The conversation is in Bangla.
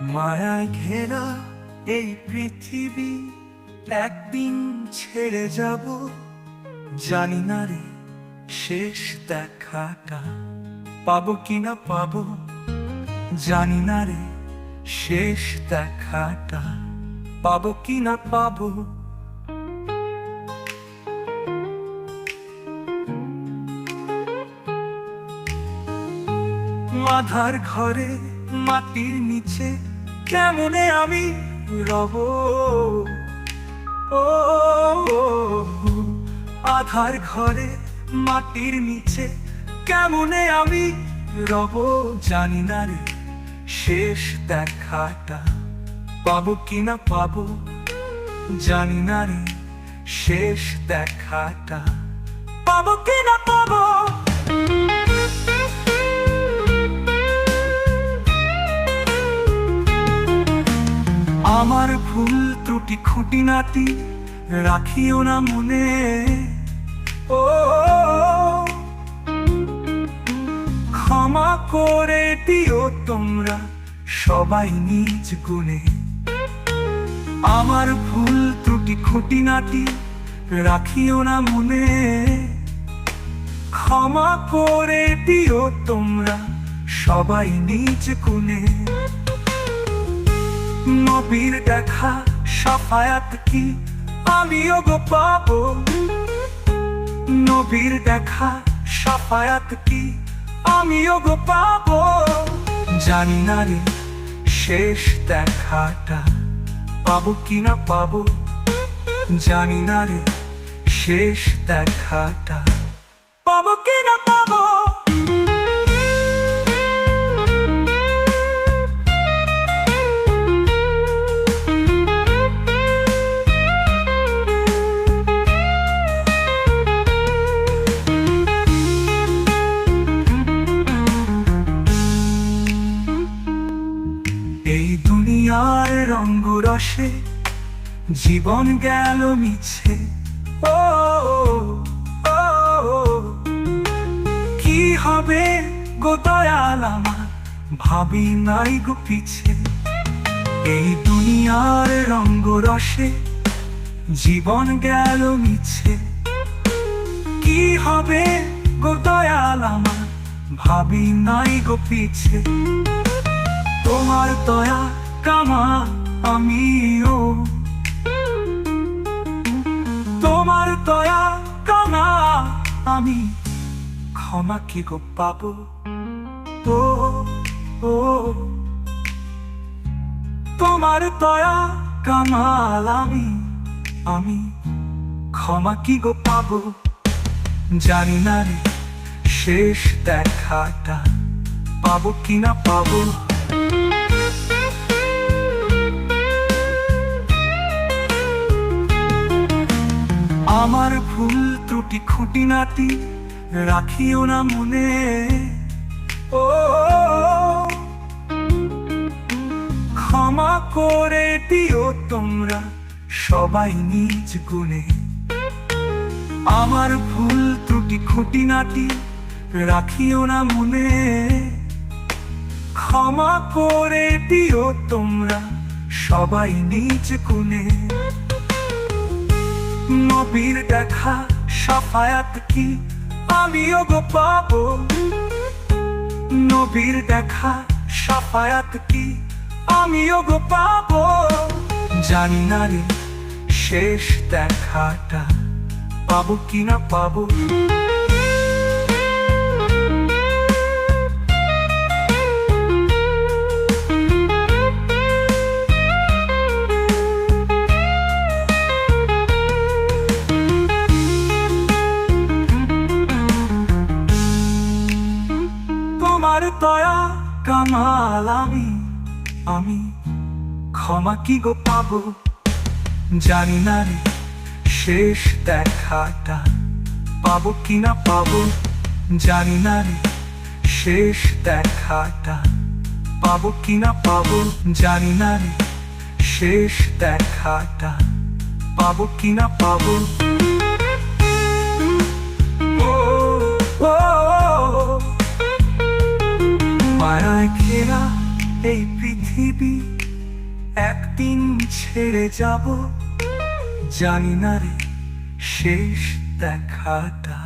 মায়ায় ঘেরা এই পৃথিবী একদিন ছেড়ে যাব। জানি না রে, শেষ দেখাটা পাবো কিনা পাবো? জানি না রে, শেষ দেখাটা পাবো কিনা পাবো? মাধার ঘরে মাটির নিচে কেমনে আমি রব? ও আধার ঘরে মাটির নিচে কেমনে আমি রব? জানি না রে, শেষ দেখাটা পাবো কিনা পাবো? জানি না রে, শেষ দেখাটা পাবো কিনা পাবো? খুঁটিনাটি রাখিও না মনে। ও, ক্ষমা করে দিও তোমরা সবাই নিজ গুণে। আমার ভুল ত্রুটি খুঁটিনাটি রাখিও না মনে। ক্ষমা করে দিও তোমরা সবাই নিজ গুণে। নবীর দেখা সাফায়াত কি? আমিও গো পাবো। নবীর দেখা সাফায়াত কি? আমিও গো পাবো। জানি না রে, শেষ দেখাটা পাবো কি না পাবো। জানি না রে, শেষ দেখাটা পাবো কি না পাবো? রসে জীবন গেল মিছে। ও কি হবে গো দয়াল আমার? ভাবি নাই গো পিছে। এই দুনিয়ার রঙ্গ রসে জীবন গেল মিছে। কি হবে গো দয়াল আমার? ভাবি নাই গো পিছে। তোমার দয়া কামা আমিও। তোমার দয়া কামা আমি ক্ষমা কি গো পাবো? ও। তোমার দয়া, কামাল, আমি আমি ক্ষমা কি গো পাবো? জানি না রে, শেষ দেখাটা পাবো কি না পাবো? আমার ভুল ত্রুটি খুঁটিনাটি রাখিও না মনে। ও, ক্ষমা করে দিও তোমরা সবাই নিজ গুণে। আমার ভুল ত্রুটি খুঁটিনাটি রাখিও না মনে। ক্ষমা করে দিও তোমরা সবাই নিজ গুণে। নবীর দেখা সাফায়াত কি? আমিও গো পাব। নবীর দেখা সাফায়াত কি? আমিও গো পাব। জানি না রে, শেষ দেখাটা পাবো কি না পাবো? তোমার দয়া কামাল আমি আমি ক্ষমা কি গো পাবো? জানি না রে শেষ দেখাটা পাবো কি না পাবো? জানি না রে শেষ দেখাটা পাবো কি না পাবো? জানি না রে শেষ দেখাটা পাবো কি না পাবো? ও ও, মায়ায় ঘেরা এই পৃথিবী একদিন ছেড়ে যাব। জানি না রে শেষ দেখাটা।